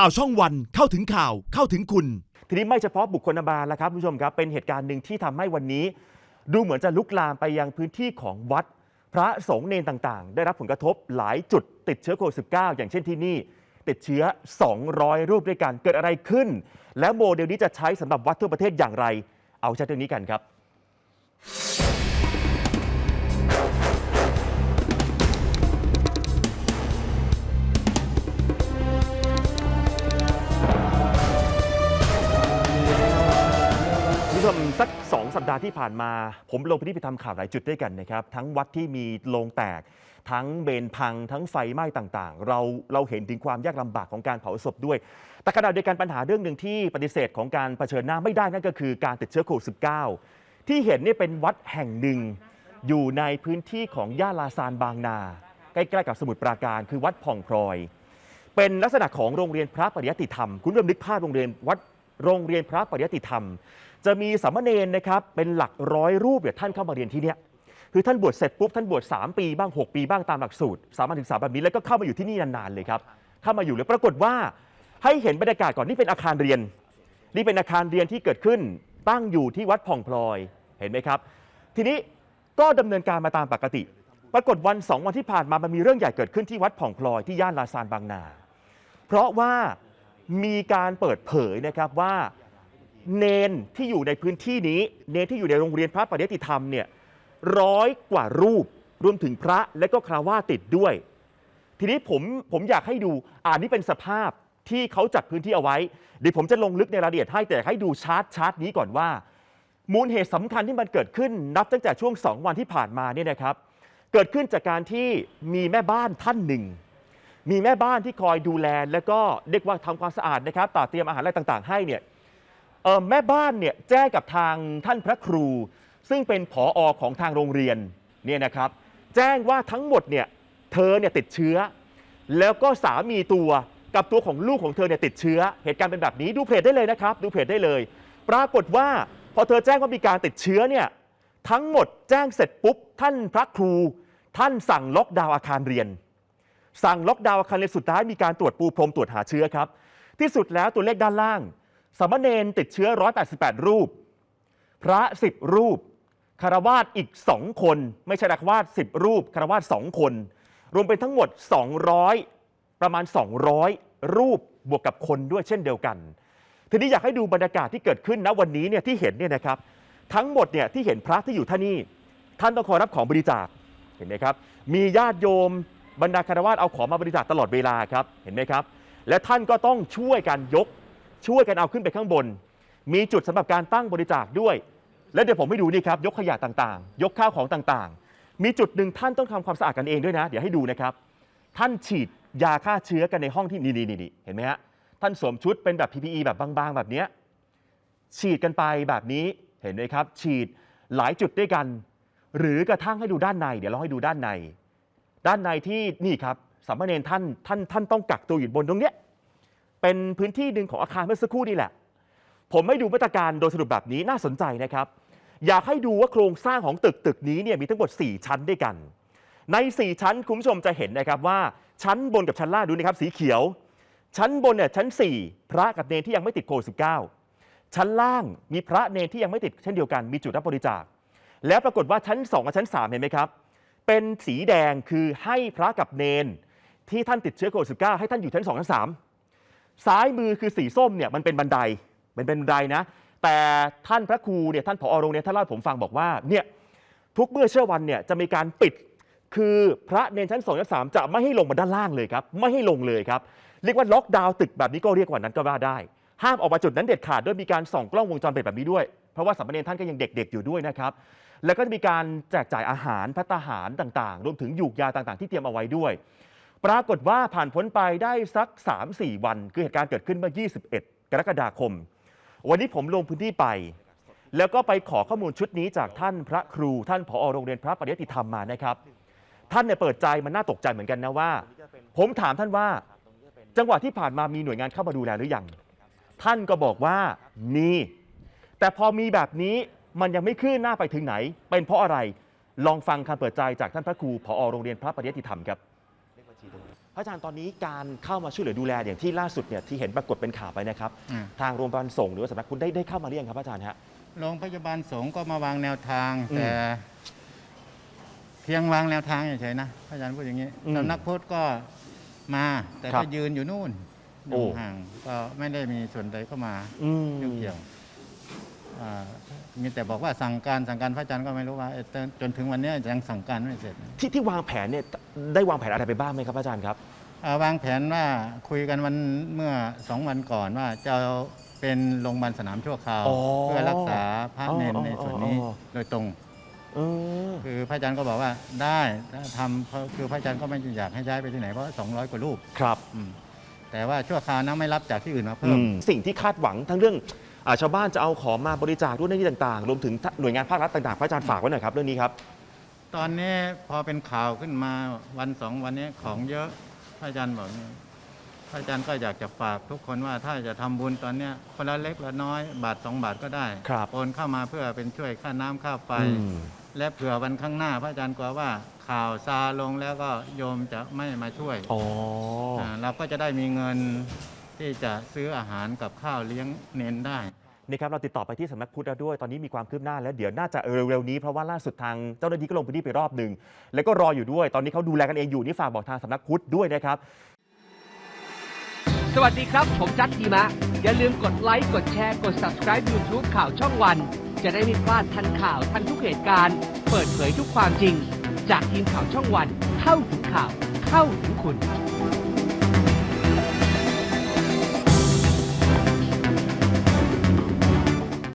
ข่าวช่องวันเข้าถึงข่าวเข้าถึงคุณ ทีนี้ไม่เฉพาะบุคคลบาลแล้วครับคุณผู้ชมครับเป็นเหตุการณ์หนึ่งที่ทำให้วันนี้ ดูเหมือนจะลุกลามไปยังพื้นที่ของวัด พระสงฆ์เนนต่างๆ ได้รับผลกระทบหลายจุดติดเชื้อโควิด -19 อย่างเช่นที่นี่ ติดเชื้อ 200 รูปด้วยกันเกิดอะไรขึ้น แล้วโมเดลนี้จะใช้สำหรับวัดทั่วประเทศอย่างไร เอาชัดเรื่องนี้กันครับ ผู้ชมสักสองสัปดาห์ที่ผ่านมา ผมลงพื้นที่ไปทำข่าวหลายจุดด้วยกันนะครับ ทั้งวัดที่มีโลงแตก ทั้งเบนพัง ทั้งไฟไหม้ต่างๆ เราเราเห็นถึงความยากลำบากของการเผาศพด้วย แต่ขณะเดียวกันปัญหาเรื่องหนึ่งที่ปฏิเสธของการเผชิญหน้าไม่ได้นั่นก็คือการติดเชื้อโควิด -19 ที่เห็นเนี่ยเป็นวัดแห่งหนึ่ง อยู่ในพื้นที่ของย่านลาซานบางนา ใกล้ๆกับสมุทรปราการคือวัดผ่องพลอย เป็นลักษณะของโรงเรียนพระปริยติธรรม คุณผู้ชมนึกภาพโรงเรียนวัดโรงเรียนพระปริยติธรรม จะมีสามเณรนะครับเป็นหลักร้อยรูปเนี่ยท่านเข้ามาเรียนที่เนี่ยคือท่านบวชเสร็จปุ๊บท่านบวช3ปีบ้าง 6 ปีบ้างตามหลักสูตรสามัญศึกษาแบบนี้แล้วก็เข้ามาอยู่ที่นี่นานๆเลยครับเข้ามาอยู่แล้วปรากฏว่าให้เห็นบรรยากาศก่อนนี่เป็นอาคารเรียน นี่เป็นอาคารเรียนที่เกิดขึ้นตั้งอยู่ที่วัดผ่องพลอยเห็นไหมครับ ทีนี้ก็ดำเนินการมาตามปกติ ปรากฏวันสองวันที่ผ่านมามันมีเรื่องใหญ่เกิดขึ้นที่วัดผ่องพลอยที่ย่านลาซานบางนา เพราะว่ามีการเปิดเผยนะครับว่า เนนที่อยู่ในพื้นที่นี้ เนนที่อยู่ในโรงเรียนพระปริยติธรรมเนี่ยร้อยกว่ารูป รวมถึงพระและก็คราวาติดด้วย ทีนี้ผมผมอยากให้ดูอ่านี่เป็นสภาพที่เขาจัดพื้นที่เอาไว้ เดี๋ยวผมจะลงลึกในรายละเอียดให้แต่ให้ดูชาร์ตชาร์ตนี้ก่อนว่า มูลเหตุสำคัญที่มันเกิดขึ้นนับตั้งแต่ช่วง 2 วันที่ผ่านมาเนี่ยนะครับ เกิดขึ้นจากการที่มีแม่บ้านท่านหนึ่ง มีแม่บ้านที่คอยดูแล แล้วก็เรียกว่าทำความสะอาดนะครับตัดเตรียมอาหารอะไรต่าง ๆ ให้เนี่ย เอ่อแม่บ้านเนี่ยแจ้งกับทางท่านพระครู ซึ่งเป็นผออของทางโรงเรียนเนี่ยนะครับ แจ้งว่าทั้งหมดเนี่ยเธอเนี่ยติดเชื้อ แล้วก็สามีตัวกับตัวของลูกของเธอเนี่ยติดเชื้อ เหตุการณ์เป็นแบบนี้ดูเพจได้เลยนะครับ ดูเพจได้เลย ปรากฏว่าพอเธอแจ้งว่ามีการติดเชื้อเนี่ยทั้งหมดแจ้งเสร็จปุ๊บท่านพระครู ท่านสั่งล็อกดาวน์อาคารเรียน สั่งล็อกดาวน์อาคารเรียนสุดท้ายมีการตรวจปูพรมตรวจหาเชื้อครับ ที่สุดแล้วตัวเลขด้านล่าง สามเณรติดเชื้อ 188 รูป พระ 10 รูปคารวาสอีก 2 คน ไม่ใช่คารวาส10 รูปคารวาส2คน รวมเป็นทั้งหมด 200 ประมาณ 200 รูปบวกกับคนด้วยเช่นเดียวกัน ทีนี้อยากให้ดูบรรยากาศที่เกิดขึ้นณวันนี้เนี่ยที่เห็นเนี่ยนะครับ ทั้งหมดเนี่ยที่เห็นพระที่อยู่ท่านี่ท่านต้องคอยรับของบริจาคเห็นไหมครับ มีญาติโยมบรรดาคารวาสเอาของมาบริจาคตลอดเวลาครับเห็นไหมครับ และท่านก็ต้องช่วยกันยก ช่วยกันเอาขึ้นไปข้างบน มีจุดสำหรับการตั้งบริจาคด้วย และเดี๋ยวผมให้ดูนี่ครับ ยกขยะต่างๆ ยกข้าวของต่างๆ มีจุดหนึ่งท่านต้องทำความสะอาดกันเองด้วยนะ เดี๋ยวให้ดูนะครับ ท่านฉีดยาฆ่าเชื้อกันในห้องที่นี่นี่นี่เห็นไหมฮะท่านสวมชุดเป็นแบบ PPE แบบบางๆ แบบเนี้ยฉีดกันไปแบบนี้เห็นไหมครับ ฉีดหลายจุดด้วยกัน หรือกระทั่งให้ดูด้านในเดี๋ยวเราให้ดูด้านใน ด้านในที่นี่ครับสามเณรท่านท่านท่านต้องกักตัวอยู่บนตรงเนี้ย เป็นพื้นที่หนึ่งของอาคารเมื่อสักครู่นี่แหละ ผมไม่ดูมาตรการโดยสรุปแบบนี้น่าสนใจนะครับ อยากให้ดูว่าโครงสร้างของตึกตึกนี้เนี่ยมีทั้งหมด 4 ชั้นด้วยกัน ใน 4 ชั้นคุณผู้ชมจะเห็นนะครับว่าชั้นบนกับชั้นล่างดูนะครับสีเขียว ชั้นบนเนี่ยชั้น 4 พระกับเนรที่ยังไม่ติดโควิด19ชั้นล่างมีพระเนรที่ยังไม่ติดเช่นเดียวกันมีจุดรับบริจาค แล้วปรากฏว่าชั้น2กับชั้น 3 เห็นไหมครับเป็นสีแดงคือให้พระกับเนนที่ท่านติดเชื้อโควิด19ให้ท่านอยู่ชั้น2ชั้น3 ซ้ายมือคือสีส้มเนี่ยมันเป็นบันไดมันเป็นบันไดนะ แต่ท่านพระครูเนี่ยท่านผอโรงเรียนท่านเล่าให้ผมฟังบอกว่าเนี่ยทุกเมื่อเชื่อวันเนี่ยจะมีการปิดคือพระเนนชั้น2ชั้น3จะไม่ให้ลงมาด้านล่างเลยครับไม่ให้ลงเลยครับเรียกว่าล็อกดาวน์ตึกแบบนี้ก็เรียกว่านั้นก็ว่าได้ ห้ามออกมาจุดนั้นเด็ดขาดด้วยมีการส่องกล้องวงจรปิดแบบนี้ด้วย เพราะว่าสามเณรท่านก็ยังเด็กๆอยู่ด้วยนะครับแล้วก็จะมีการแจกจ่ายอาหารพัตตาหารต่างๆ รวมถึงยูกยาต่างๆ ที่เตรียมเอาไว้ด้วย ปรากฏว่าผ่านพ้นไปได้สัก 3-4 วัน คือเหตุการณ์เกิดขึ้นเมื่อ 21 กรกฎาคม วันนี้ผมลงพื้นที่ไป แล้วก็ไปขอข้อมูลชุดนี้จากท่านพระครู ท่านผอโรงเรียนพระปริยติธรรมมานะครับ ท่านเนี่ยเปิดใจมันน่าตกใจเหมือนกันนะว่า ผมถามท่านว่า จังหวะที่ผ่านมามีหน่วยงานเข้ามาดูแลหรือยังท่านก็บอกว่ามี แต่พอมีแบบนี้มันยังไม่คืบหน้าไปถึงไหน เป็นเพราะอะไรลองฟังคำเปิดใจจากท่านพระครูผอโรงเรียนพระปริยติธรรมครับ พระอาจารย์ตอนนี้การเข้ามาช่วยเหลือดูแลอย่างที่ล่าสุดเนี่ยที่เห็นปรากฏเป็นข่าวไปนะครับ อืม ทางโรงพยาบาลส่งฆ์หรือว่าสำนักพุทธได้ได้เข้ามาหรือยังครับพระอาจารย์ฮะ โรงพยาบาลสงฆ์ก็มาวางแนวทาง อืมแต่เพียงวางแนวทางเฉยๆนะพระอาจารย์พูดอย่างนี้อืมสำนักพุทธก็มา แต่ครัก็บยืนอยู่นู่นโอ้อยู่ห่างก็ไม่ได้มีส่วนใดเข้ามาอืมยุ่งเกี่ยวอ่า มีแต่บอกว่าสั่งการสั่งการพระอาจารย์ก็ไม่รู้ว่าเอ่อจนจนถึงวันนี้ยังสั่งการไม่เสร็จที่ที่วางแผนเนี่ยได้วางแผนอะไรไปบ้างไหมครับพระอาจารย์ครับอ่าวางแผนว่าคุยกันวันเมื่อสองวันก่อนว่าจะเอาเป็นโรงพยาบาลสนามชั่วคราวอ๋อเพื่อรักษาพระเนนอ๋อในส่วนนี้อ๋อ โดยตรง เออคือพระอาจารย์ก็บอกว่าได้ถ้าทำเพราะคือพระอาจารย์ก็ไม่อยากให้ย้ายไปที่ไหนเพราะ 200 กว่ารูปครับ อืมแต่ว่าชั่วคราวนะไม่รับจากที่อื่นมาอืเพิ่มมสิ่งที่คาดหวังทั้งเรื่อง อาชาวบ้านจะเอาของมาบริจาคด้วยในที่ต่างๆ รวมถึงหน่วยงานภาครัฐต่างๆพระอาจารย์ฝากไว้หน่อยครับเรื่องนี้ครับ ตอนนี้พอเป็นข่าวขึ้นมาวันสองวันนี้ของเยอะพระอาจารย์บอกเนี่ยพระอาจารย์ก็อยากจะฝากทุกคนว่าถ้าจะทำบุญตอนเนี้ยคนละเล็กละน้อยบาทสองบาทก็ได้ครับ โอนเข้ามาเพื่อเป็นช่วยค่าน้ำค่าไฟ อืม และเผื่อวันข้างหน้าพระอาจารย์กลัวว่าข่าวซาลงแล้วก็โยมจะไม่มาช่วยอ๋อาเราก็จะได้มีเงิน ที่จะซื้ออาหารกับข้าวเลี้ยงเน้นได้ นี่ครับเราติดต่อไปที่สำนักพุทธแล้วด้วยตอนนี้มีความคืบหน้าแล้วเดี๋ยวน่าจะเร็วๆนี้เพราะว่าล่าสุดทางเจ้าหน้าที่ก็ลงพื้นที่ไปรอบหนึ่งแล้วก็รออยู่ด้วยตอนนี้เขาดูแลกันเองอยู่นี่ฝากบอกทางสำนักพุทธด้วยนะครับ สวัสดีครับ ผมจัดทีมะ อย่าลืมกดไลค์ กดแชร์ กด subscribe YouTube ข่าวช่องวัน จะได้ไม่พลาดทันข่าวทันทุกเหตุการณ์ เปิดเผยทุกความจริง จากทีมข่าวช่องวัน เข้าถึงข่าว เข้าถึงคุณ